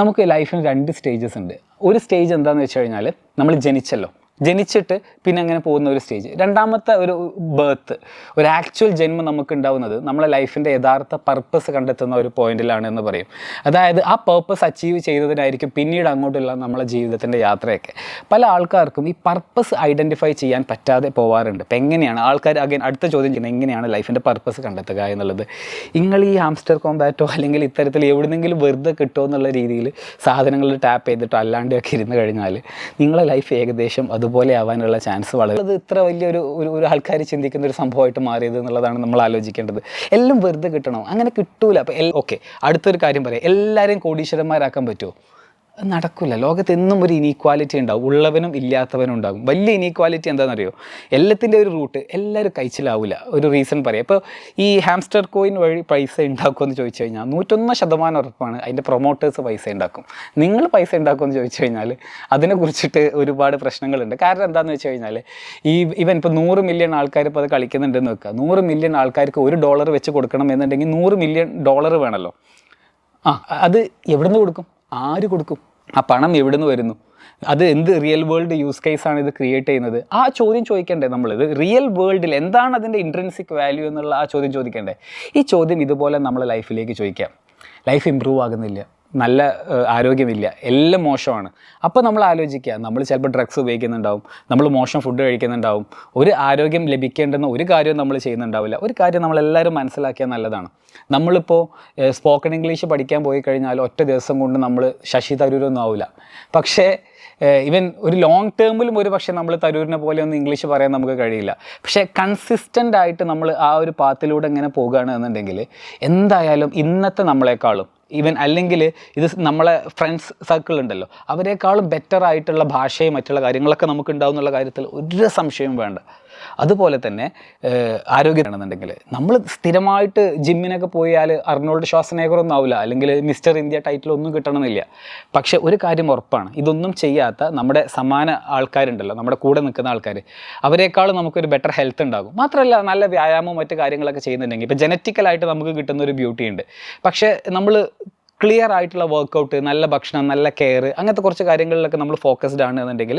നമുക്ക് ലൈഫിന് രണ്ട് സ്റ്റേജസ് ഉണ്ട്. ഒരു സ്റ്റേജ് എന്താണെന്ന് വെച്ച് കഴിഞ്ഞാൽ നമ്മൾ ജനിച്ചല്ലോ. ജനിച്ചിട്ട് പിന്നെ അങ്ങനെ പോകുന്ന ഒരു സ്റ്റേജ് രണ്ടാമത്തെ ഒരു ബർത്ത് ഒരു ആക്ച്വൽ ജന്മം നമുക്ക് ഉണ്ടാവുന്നത് നമ്മളെ ലൈഫിന്റെ യഥാർത്ഥ പർപ്പസ് കണ്ടെത്തുന്ന ഒരു പോയിന്റിലാണ് എന്ന് പറയും. അതായത് ആ പർപ്പസ് അച്ചീവ് ചെയ്തതിനായിരിക്കും പിന്നീട് അങ്ങോട്ടുള്ള നമ്മളെ ജീവിതത്തിന്റെ യാത്രയൊക്കെ. പല ആൾക്കാർക്കും ഈ പർപ്പസ് ഐഡന്റിഫൈ ചെയ്യാൻ പറ്റാതെ പോവാറുണ്ട്. അപ്പം എങ്ങനെയാണ്? ആൾക്കാർ അഗൈൻ അടുത്ത ചോദ്യം ചെയ്യുന്നത് എങ്ങനെയാണ് ലൈഫിന്റെ പർപ്പസ് കണ്ടെത്തുക എന്നുള്ളത്? നിങ്ങൾ ഈ ഹാംസ്റ്റർ കോമ്പാറ്റോ അല്ലെങ്കിൽ ഇത്തരത്തിൽ എവിടെന്നെങ്കിലും വെറുതെ കിട്ടുമോ എന്നുള്ള രീതിയിൽ സാധനങ്ങൾ ടാപ്പ് ചെയ്തിട്ടോ അല്ലാണ്ടൊക്കെ ഇരുന്ന് കഴിഞ്ഞാൽ നിങ്ങളെ ലൈഫ് ഏകദേശം അതുപോലെ ആവാനുള്ള ചാൻസ് വളരെ അത് ഇത്ര വലിയൊരു ഒരു ഒരു ആൾക്കാർ ചിന്തിക്കുന്ന ഒരു സംഭവമായിട്ട് മാറിയത് എന്നുള്ളതാണ് നമ്മൾ ആലോചിക്കേണ്ടത്. എല്ലാം വെറുതെ കിട്ടണം. അങ്ങനെ കിട്ടൂല. അപ്പോൾ ഓക്കെ. അടുത്തൊരു കാര്യം പറയാം. എല്ലാവരെയും കോടീശ്വരന്മാരാക്കാൻ പറ്റുമോ നടക്കില്ല ലോകത്ത് എന്നും ഒരു ഇനീക്വാലിറ്റി ഉണ്ടാവും. ഉള്ളവനും ഇല്ലാത്തവനും ഉണ്ടാകും. വലിയ ഇനീക്വാലിറ്റി എന്താണെന്നറിയോ? എല്ലാത്തിന്റെ ഒരു റൂട്ട് എല്ലാവരും കഴിച്ചിലാവില്ല ഒരു റീസൺ പറയാം. ഇപ്പോൾ ഈ ഹാംസ്റ്റർ കോയിൻ വഴി പൈസ ഉണ്ടാക്കുമെന്ന് ചോദിച്ചു കഴിഞ്ഞാൽ നൂറ്റൊന്ന് ശതമാനം ഉറപ്പാണ് അതിന്റെ പ്രൊമോട്ടേഴ്സ് പൈസ ഉണ്ടാക്കും. നിങ്ങൾ പൈസ ഉണ്ടാക്കുമെന്ന് ചോദിച്ചു കഴിഞ്ഞാൽ അതിനെക്കുറിച്ചിട്ട് ഒരുപാട് പ്രശ്നങ്ങളുണ്ട്. കാരണം എന്താണെന്ന് വെച്ച് കഴിഞ്ഞാൽ ഈ ഇവൻ ഇപ്പോൾ നൂറ് മില്യൺ ആൾക്കാർ ഇപ്പോൾ അത് കളിക്കുന്നുണ്ടെന്ന് വെക്കുക. നൂറ് മില്യൺ ആൾക്കാർക്ക് ഒരു ഡോളർ വെച്ച് കൊടുക്കണം എന്നുണ്ടെങ്കിൽ നൂറ് മില്യൺ ഡോളർ വേണമല്ലോ ആ അത് എവിടെ നിന്ന് കൊടുക്കും? ആര് കൊടുക്കും? ആ പണം എവിടെ നിന്ന് വരുന്നു? അത് എന്ത് റിയൽ വേൾഡ് യൂസ് കേസാണ് ഇത് ക്രിയേറ്റ് ചെയ്യുന്നത്? ആ ചോദ്യം ചോദിക്കണ്ടേ നമ്മൾ? ഇത് റിയൽ വേൾഡിൽ എന്താണ് അതിന്റെ ഇൻട്രൻസിക് വാല്യൂ എന്നുള്ള ആ ചോദ്യം ചോദിക്കണ്ടേ? ഈ ചോദ്യം ഇതുപോലെ നമ്മൾ ലൈഫിലേക്ക് ചോദിക്കാം. ലൈഫ് ഇമ്പ്രൂവ് ആകുന്നില്ല. നല്ല ആരോഗ്യമില്ല. എല്ലാം മോശമാണ്. അപ്പോൾ നമ്മൾ ആലോചിക്കുക. നമ്മൾ ചിലപ്പോൾ ഡ്രഗ്സ് ഉപയോഗിക്കുന്നുണ്ടാവും. നമ്മൾ മോശം ഫുഡ് കഴിക്കുന്നുണ്ടാവും. ഒരു ആരോഗ്യം ലഭിക്കേണ്ടെന്ന ഒരു കാര്യവും നമ്മൾ ചെയ്യുന്നുണ്ടാവില്ല. ഒരു കാര്യം നമ്മളെല്ലാവരും മനസ്സിലാക്കിയാൽ നല്ലതാണ്. നമ്മളിപ്പോൾ സ്പോക്കൺ ഇംഗ്ലീഷ് പഠിക്കാൻ പോയി കഴിഞ്ഞാൽ ഒറ്റ ദിവസം കൊണ്ട് നമ്മൾ ശശി തരൂരൊന്നും ആവില്ല പക്ഷേ ഇവൻ ഒരു ലോങ് ടേമിലും ഒരു പക്ഷേ നമ്മൾ തരൂരിനെ പോലെ ഒന്നും ഇംഗ്ലീഷ് പറയാൻ നമുക്ക് കഴിയില്ല. പക്ഷേ കൺസിസ്റ്റന്റ് ആയിട്ട് നമ്മൾ ആ ഒരു പാത്തിലൂടെ ഇങ്ങനെ പോകുകയാണ് എന്നുണ്ടെങ്കിൽ എന്തായാലും ഇന്നത്തെ നമ്മളെക്കാളും ഈവൻ അല്ലെങ്കിൽ ഇത് നമ്മളെ ഫ്രണ്ട്സ് സർക്കിൾ ഉണ്ടല്ലോ അവരെക്കാളും ബെറ്റർ ആയിട്ടുള്ള ഭാഷയും മറ്റുള്ള കാര്യങ്ങളൊക്കെ നമുക്ക് ഉണ്ടാവും എന്നുള്ള കാര്യത്തിൽ ഒരു സംശയവും വേണ്ട. അതുപോലെ തന്നെ ആരോഗ്യമാണെന്നുണ്ടെങ്കിൽ നമ്മൾ സ്ഥിരമായിട്ട് ജിമ്മിനൊക്കെ പോയാൽ അർണോൾഡ് ശ്വാസനേഖരൊന്നും ആവില്ല അല്ലെങ്കിൽ മിസ്റ്റർ ഇന്ത്യ ടൈറ്റിൽ ഒന്നും കിട്ടണമെന്നില്ല. പക്ഷേ ഒരു കാര്യം ഉറപ്പാണ് ഇതൊന്നും ചെയ്യാത്ത നമ്മുടെ സമാന ആൾക്കാരുണ്ടല്ലോ നമ്മുടെ കൂടെ നിൽക്കുന്ന ആൾക്കാർ അവരെക്കാളും നമുക്കൊരു ബെറ്റർ ഹെൽത്ത് ഉണ്ടാകും. മാത്രമല്ല നല്ല വ്യായാമവും മറ്റു കാര്യങ്ങളൊക്കെ ചെയ്യുന്നുണ്ടെങ്കിൽ ഇപ്പോൾ ജനറ്റിക്കലായിട്ട് നമുക്ക് കിട്ടുന്ന ഒരു ബ്യൂട്ടി ഉണ്ട്. പക്ഷേ നമ്മൾ ക്ലിയർ ആയിട്ടുള്ള വർക്കൗട്ട് നല്ല ഭക്ഷണം നല്ല കെയർ അങ്ങനത്തെ കുറച്ച് കാര്യങ്ങളിലൊക്കെ നമ്മൾ ഫോക്കസ്ഡ് ആണ് എന്നുണ്ടെങ്കിൽ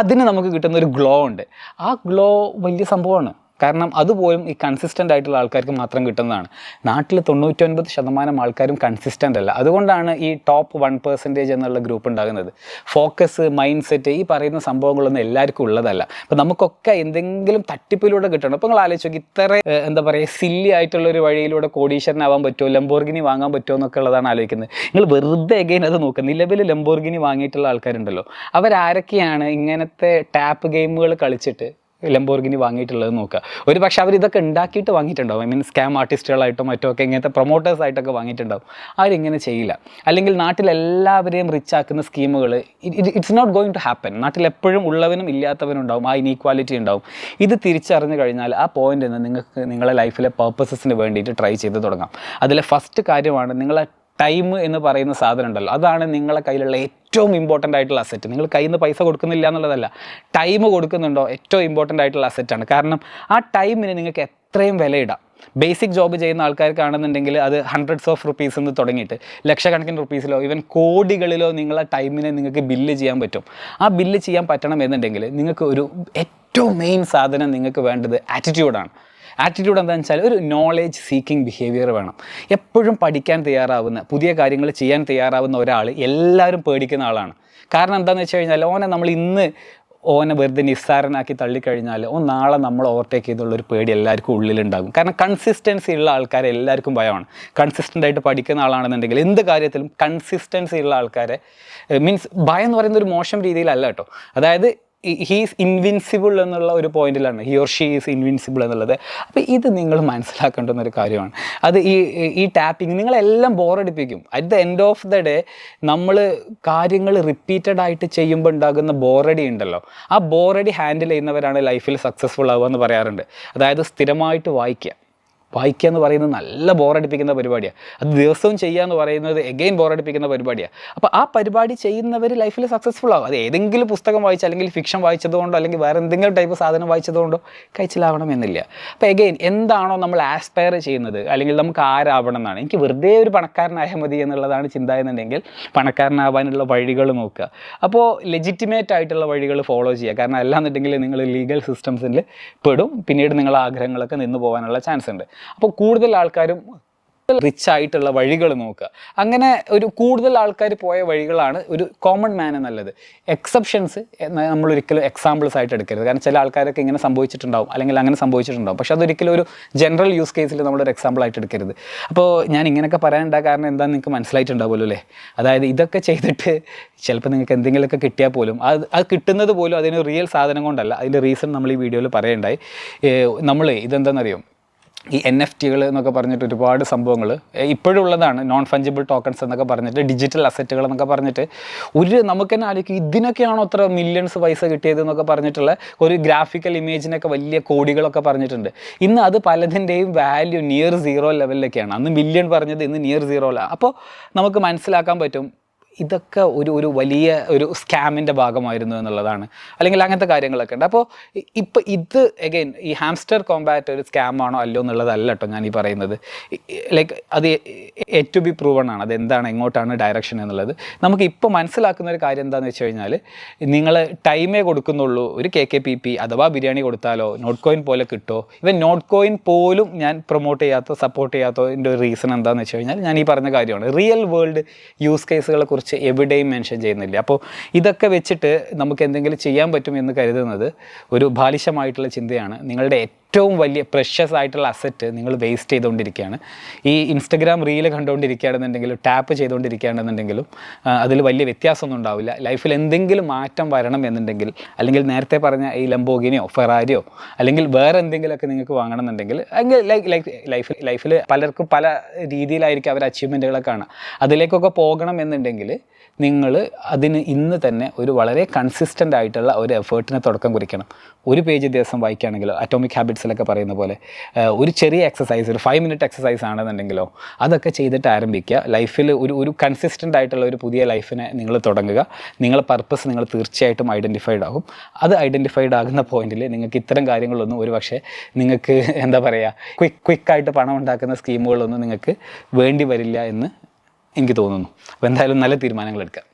അതിന് നമുക്ക് കിട്ടുന്ന ഒരു ഗ്ലോ ഉണ്ട്. ആ ഗ്ലോ വലിയ സംഭവമാണ്. കാരണം അതുപോലും ഈ കൺസിസ്റ്റന്റ് ആയിട്ടുള്ള ആൾക്കാർക്ക് മാത്രം കിട്ടുന്നതാണ്. നാട്ടിൽ തൊണ്ണൂറ്റൊൻപത് ശതമാനം ആൾക്കാരും കൺസിസ്റ്റന്റ് അല്ല. അതുകൊണ്ടാണ് ഈ ടോപ്പ് വൺ പെർസെന്റേജ് എന്നുള്ള ഗ്രൂപ്പ് ഉണ്ടാകുന്നത്. ഫോക്കസ് മൈൻഡ് സെറ്റ് ഈ പറയുന്ന സംഭവങ്ങളൊന്നും എല്ലാവർക്കും ഉള്ളതല്ല. അപ്പോൾ നമുക്കൊക്കെ എന്തെങ്കിലും തട്ടിപ്പിലൂടെ കിട്ടണം. അപ്പോൾ നിങ്ങൾ ആലോചിച്ചു ഇത്ര എന്താ പറയുക സില്ലി ആയിട്ടുള്ള ഒരു വഴിയിലൂടെ കോടീശ്വരനാവാൻ പറ്റുമോ ലംബോർഗിനി വാങ്ങാൻ പറ്റുമോ എന്നൊക്കെ ഉള്ളതാണ് ആലോചിക്കുന്നത്. നിങ്ങൾ വെറുതെ എഗെയിൻ അത് നോക്കുക നിലവിൽ ലംബോർഗിനി വാങ്ങിയിട്ടുള്ള ആൾക്കാരുണ്ടല്ലോ. അവരാരൊക്കെയാണ് ഇങ്ങനത്തെ ടാപ്പ് ഗെയിമുകൾ കളിച്ചിട്ട് ലംബോർഗിനി വാങ്ങിയിട്ടുള്ളത് നോക്കുക. ഒരു പക്ഷേ അവർ ഇതൊക്കെ ഉണ്ടാക്കിയിട്ട് വാങ്ങിയിട്ടുണ്ടാവും. ഐ മീൻ സ്കാം ആർട്ടിസ്റ്റുകളായിട്ടോ മറ്റോ ഒക്കെ ഇങ്ങനത്തെ പ്രൊമോട്ടേഴ്സ് ആയിട്ടൊക്കെ വാങ്ങിയിട്ടുണ്ടാവും. ഇങ്ങനെ ചെയ്യില്ല. അല്ലെങ്കിൽ നാട്ടിൽ എല്ലാവരെയും റിച്ച് ആക്കുന്ന സ്കീമുകൾ it's not going to happen നാട്ടിൽ എപ്പോഴും ഉള്ളവനും ഇല്ലാത്തവനും ഉണ്ടാവും ആ ഇനീക്വാലിറ്റി ഉണ്ടാവും. ഇത് തിരിച്ചറിഞ്ഞു കഴിഞ്ഞാൽ ആ പോയിന്റ് നിന്ന് നിങ്ങൾക്ക് നിങ്ങളെ ലൈഫിലെ പർപ്പസസിന് വേണ്ടിയിട്ട് ട്രൈ ചെയ്ത് തുടങ്ങാം. അതിലെ ഫസ്റ്റ് കാര്യമാണ് നിങ്ങളെ ടൈം എന്ന് പറയുന്ന സാധനം ഉണ്ടല്ലോ. അതാണ് നിങ്ങളെ കയ്യിലുള്ള ഏറ്റവും ഇമ്പോർട്ടന്റ് ആയിട്ടുള്ള അസറ്റ് നിങ്ങൾ കയ്യിൽ നിന്ന് പൈസ കൊടുക്കുന്നില്ല എന്നുള്ളതല്ല ടൈം കൊടുക്കുന്നുണ്ടോ ഏറ്റവും ഇമ്പോർട്ടന്റ് ആയിട്ടുള്ള അസറ്റാണ് കാരണം ആ ടൈമിന് നിങ്ങൾക്ക് എത്രയും വിലയിടാം ബേസിക് ജോബ് ചെയ്യുന്ന ആൾക്കാർക്കാണെന്നുണ്ടെങ്കിൽ അത് ഹൺഡ്രഡ്സ് ഓഫ് റുപ്പീസ് നിന്ന് തുടങ്ങിയിട്ട് ലക്ഷക്കണക്കിന് റുപ്പീസിലോ ഈവൻ കോടികളിലോ നിങ്ങളെ ടൈമിനെ നിങ്ങൾക്ക് ബില്ല് ചെയ്യാൻ പറ്റും. ആ ബില്ല് ചെയ്യാൻ പറ്റണം എന്നുണ്ടെങ്കിൽ നിങ്ങൾക്ക് ഒരു ഏറ്റവും മെയിൻ സാധനം നിങ്ങൾക്ക് വേണ്ടത് ആറ്റിറ്റ്യൂഡാണ് ആറ്റിറ്റ്യൂഡ് എന്താണെന്ന് വെച്ചാൽ ഒരു നോളേജ് സീക്കിംഗ് ബിഹേവിയർ വേണം. എപ്പോഴും പഠിക്കാൻ തയ്യാറാവുന്ന പുതിയ കാര്യങ്ങൾ ചെയ്യാൻ തയ്യാറാവുന്ന ഒരാൾ എല്ലാവരും പേടിക്കുന്ന ആളാണ്. കാരണം എന്താണെന്ന് വെച്ച് കഴിഞ്ഞാൽ ഓനെ നമ്മൾ ഇന്ന് ഓനെ വെറുതെ നിസ്സാരനാക്കി തള്ളിക്കഴിഞ്ഞാൽ ഓ നാളെ നമ്മൾ ഓവർടേക്ക് ചെയ്തുള്ളൊരു പേടി എല്ലാവർക്കും ഉള്ളിലുണ്ടാകും. കാരണം കൺസിസ്റ്റൻസി ഉള്ള ആൾക്കാരെ എല്ലാവർക്കും ഭയമാണ്. കൺസിസ്റ്റന്റ് ആയിട്ട് പഠിക്കുന്ന ആളാണെന്നുണ്ടെങ്കിൽ എന്ത് കാര്യത്തിലും കൺസിസ്റ്റൻസി ഉള്ള ആൾക്കാരെ മീൻസ് ഭയം എന്ന് പറയുന്ന ഒരു മോശം രീതിയിലല്ല കേട്ടോ. അതായത് ഹീസ് ഇൻവിൻസിബിൾ എന്നുള്ള ഒരു പോയിന്റിലാണ് he or she is invincible എന്നുള്ളത്. അപ്പോൾ ഇത് നിങ്ങൾ മനസ്സിലാക്കേണ്ടുന്ന ഒരു കാര്യമാണ്. അത് ഈ ഈ ടാപ്പിംഗ് നിങ്ങളെല്ലാം ബോറടിപ്പിക്കും at the end of the day നമ്മൾ കാര്യങ്ങൾ റിപ്പീറ്റഡ് ആയിട്ട് ചെയ്യുമ്പോൾ ഉണ്ടാകുന്ന ബോറടി ഉണ്ടല്ലോ. ആ ബോറടി ഹാൻഡിൽ ചെയ്യുന്നവരാണ് ലൈഫിൽ സക്സസ്ഫുൾ ആവുക എന്ന് പറയാറുണ്ട്. അതായത് സ്ഥിരമായിട്ട് വായിക്കുക. വായിക്കുക എന്ന് പറയുന്നത് നല്ല ബോറടിപ്പിക്കുന്ന പരിപാടിയാണ് അത് ദിവസവും ചെയ്യുക എന്ന് പറയുന്നത് എഗെയിൻ ബോറടിപ്പിക്കുന്ന പരിപാടിയാണ് അപ്പോൾ ആ പരിപാടി ചെയ്യുന്നവർ ലൈഫിൽ സക്സസ്ഫുൾ ആവും. അത് ഏതെങ്കിലും പുസ്തകം വായിച്ച് അല്ലെങ്കിൽ ഫിക്ഷൻ വായിച്ചതുകൊണ്ടോ അല്ലെങ്കിൽ വേറെ എന്തെങ്കിലും ടൈപ്പ് സാധനം വായിച്ചതുകൊണ്ടോ കഴിച്ചിലാവണം എന്നില്ല. അപ്പോൾ എഗെയിൻ എന്താണോ നമ്മൾ ആസ്പയർ ചെയ്യുന്നത്? അല്ലെങ്കിൽ നമുക്ക് ആരാവണം എന്നാണ്. എനിക്ക് വെറുതെ ഒരു പണക്കാരനായ മതി എന്നുള്ളതാണ് ചിന്ത എന്നുണ്ടെങ്കിൽ പണക്കാരനാവാനുള്ള വഴികൾ നോക്കുക. അപ്പോൾ ലെജിറ്റിമേറ്റ് ആയിട്ടുള്ള വഴികൾ ഫോളോ ചെയ്യുക. കാരണം അല്ലാന്നുണ്ടെങ്കിൽ നിങ്ങൾ ലീഗൽ സിസ്റ്റംസിൽ പെടും. പിന്നീട് നിങ്ങളുടെ ആഗ്രഹങ്ങളൊക്കെ നിന്ന് പോകാനുള്ള ചാൻസ് ഉണ്ട്. അപ്പോൾ കൂടുതൽ ആൾക്കാരും റിച്ച് ആയിട്ടുള്ള വഴികൾ നോക്കുക. അങ്ങനെ ഒരു കൂടുതൽ ആൾക്കാർ പോയ വഴികളാണ് ഒരു കോമൺ മാന് നല്ലത് എക്സെപ്ഷൻസ് നമ്മൾ ഒരിക്കലും എക്സാമ്പിൾസ് ആയിട്ട് എടുക്കരുത്. കാരണം ചില ആൾക്കാരൊക്കെ ഇങ്ങനെ സംഭവിച്ചിട്ടുണ്ടാവും അല്ലെങ്കിൽ അങ്ങനെ സംഭവിച്ചിട്ടുണ്ടാവും. പക്ഷെ അതൊരിക്കലും ഒരു ജനറൽ യൂസ് കേസിൽ നമ്മളൊരു എക്സാമ്പിൾ ആയിട്ട് എടുക്കരുത്. അപ്പോൾ ഞാൻ ഇങ്ങനെയൊക്കെ പറയാനുണ്ടായ കാരണം എന്താണെന്ന് നിങ്ങൾക്ക് മനസ്സിലായിട്ടുണ്ടാവുമല്ലോ അല്ലേ? അതായത് ഇതൊക്കെ ചെയ്തിട്ട് ചിലപ്പോൾ നിങ്ങൾക്ക് എന്തെങ്കിലുമൊക്കെ കിട്ടിയാൽ പോലും അത് അത് കിട്ടുന്നത് പോലും അതിന് റിയൽ സാധനം കൊണ്ടല്ല. അതിന്റെ റീസൺ നമ്മൾ ഈ വീഡിയോയിൽ പറയണ്ടായി. നമ്മൾ ഇതെന്താണെന്നറിയോ ഈ എൻ എഫ് ടികൾ എന്നൊക്കെ പറഞ്ഞിട്ട് ഒരുപാട് സംഭവങ്ങൾ ഇപ്പോഴും ഉള്ളതാണ് നോൺ ഫഞ്ചിബിൾ ടോക്കൺസ് എന്നൊക്കെ പറഞ്ഞിട്ട് ഡിജിറ്റൽ അസറ്റുകൾ എന്നൊക്കെ പറഞ്ഞിട്ട്. ഒരു നമുക്ക് തന്നെ ആലോചിക്കും ഇതിനൊക്കെയാണോ അത്ര മില്യൺസ് പൈസ കിട്ടിയത് എന്നൊക്കെ പറഞ്ഞിട്ടുള്ള ഒരു ഗ്രാഫിക്കൽ ഇമേജിനൊക്കെ വലിയ കോടികളൊക്കെ പറഞ്ഞിട്ടുണ്ട്. ഇന്ന് അത് പലതിന്റെയും വാല്യൂ നിയർ സീറോ ലെവലിലൊക്കെയാണ് അന്ന് മില്യൺ പറഞ്ഞത് ഇന്ന് നിയർ സീറോയിലാണ് അപ്പോൾ നമുക്ക് മനസ്സിലാക്കാൻ പറ്റും ഇതൊക്കെ ഒരു ഒരു വലിയ ഒരു സ്കാമിന്റെ ഭാഗമായിരുന്നു എന്നുള്ളതാണ്. അല്ലെങ്കിൽ അങ്ങനത്തെ കാര്യങ്ങളൊക്കെ ഉണ്ട്. അപ്പോൾ ഇപ്പോൾ ഇത് അഗെയിൻ ഈ ഹാംസ്റ്റർ കോമ്പാറ്റ് ഒരു സ്കാം ആണോ അല്ലോ എന്നുള്ളതല്ല കേട്ടോ ഞാൻ ഈ പറയുന്നത്. ലൈക്ക് അത് എ ടു ബി പ്രൂവൺ ആണ്. അത് എന്താണ് എങ്ങോട്ടാണ് ഡയറക്ഷൻ എന്നുള്ളത്. നമുക്ക് ഇപ്പോൾ മനസ്സിലാക്കുന്ന ഒരു കാര്യം എന്താണെന്ന് വെച്ച് കഴിഞ്ഞാൽ നിങ്ങൾ ടൈമേ കൊടുക്കുന്നുള്ളൂ. ഒരു കെ കെ പി പി അഥവാ ബിരിയാണി കൊടുത്താലോ നോട്ട് കോയിൻ പോലെ കിട്ടുമോ ഇവൻ നോട്ട് കോയിൻ പോലും ഞാൻ പ്രൊമോട്ട് ചെയ്യാത്ത സപ്പോർട്ട് ചെയ്യാത്തതിന്റെ ഒരു റീസൺ എന്താണെന്ന് വെച്ച് കഴിഞ്ഞാൽ ഞാൻ ഈ പറഞ്ഞ കാര്യമാണ്. റിയൽ വേൾഡ് യൂസ് കേസുകളെ കുറിച്ച് എവിടെയും മെൻഷൻ ചെയ്യുന്നില്ല. അപ്പോൾ ഇതൊക്കെ വെച്ചിട്ട് നമുക്ക് എന്തെങ്കിലും ചെയ്യാൻ പറ്റും എന്ന് കരുതുന്നത് ഒരു ബാലിശമായിട്ടുള്ള ചിന്തയാണ് നിങ്ങളുടെ ഏറ്റവും വലിയ പ്രഷ്യസ് ആയിട്ടുള്ള അസറ്റ് നിങ്ങൾ വേസ്റ്റ് ചെയ്തുകൊണ്ടിരിക്കുകയാണ്. ഈ ഇൻസ്റ്റഗ്രാം റീൽ കണ്ടുകൊണ്ടിരിക്കുകയാണെന്നുണ്ടെങ്കിലും ടാപ്പ് ചെയ്തുകൊണ്ടിരിക്കുകയാണെന്നുണ്ടെങ്കിലും അതിൽ വലിയ വ്യത്യാസമൊന്നും ഉണ്ടാവില്ല. ലൈഫിൽ എന്തെങ്കിലും മാറ്റം വരണം എന്നുണ്ടെങ്കിൽ അല്ലെങ്കിൽ നേരത്തെ പറഞ്ഞ ഈ ലംബോഗിനിയോ ഫെറാരിയോ അല്ലെങ്കിൽ വേറെ എന്തെങ്കിലുമൊക്കെ നിങ്ങൾക്ക് വാങ്ങണം എന്നുണ്ടെങ്കിൽ അല്ലെങ്കിൽ ലൈക്ക് ലൈഫിൽ ലൈഫിൽ പലർക്കും പല രീതിയിലായിരിക്കും അവർ അച്ചീവ്മെന്റുകളൊക്കെ കാണുക. അതിലേക്കൊക്കെ പോകണം എന്നുണ്ടെങ്കിൽ നിങ്ങൾ അതിന് ഇന്ന് തന്നെ ഒരു വളരെ കൺസിസ്റ്റന്റ് ആയിട്ടുള്ള ഒരു എഫേർട്ടിന് തുടക്കം കുറിക്കണം. ഒരു പേജ് ദിവസം വായിക്കുകയാണെങ്കിലോ അറ്റോമിക് ഹാബിറ്റ്സിലൊക്കെ പറയുന്ന പോലെ ഒരു ചെറിയ എക്സസൈസ് ഒരു ഫൈവ് മിനിറ്റ് എക്സസൈസ് ആണെന്നുണ്ടെങ്കിലോ അതൊക്കെ ചെയ്തിട്ട് ആരംഭിക്കുക. ലൈഫിൽ ഒരു ഒരു കൺസിസ്റ്റന്റ് ആയിട്ടുള്ള ഒരു പുതിയ ലൈഫിനെ നിങ്ങൾ തുടങ്ങുക. നിങ്ങളുടെ പർപ്പസ് നിങ്ങൾ തീർച്ചയായിട്ടും ഐഡന്റിഫൈഡ് ആകും. അത് ഐഡന്റിഫൈഡ് ആകുന്ന പോയിന്റിൽ നിങ്ങൾക്ക് ഇത്തരം കാര്യങ്ങളൊന്നും ഒരു പക്ഷേ നിങ്ങൾക്ക് എന്താ പറയുക ക്വിക്ക് ക്വിക്കായിട്ട് പണം ഉണ്ടാക്കുന്ന സ്കീമുകളൊന്നും നിങ്ങൾക്ക് വേണ്ടി വരില്ല എന്ന് എനിക്ക് തോന്നുന്നു. അപ്പോൾ എന്തായാലും നല്ല തീരുമാനങ്ങൾ എടുക്കുക.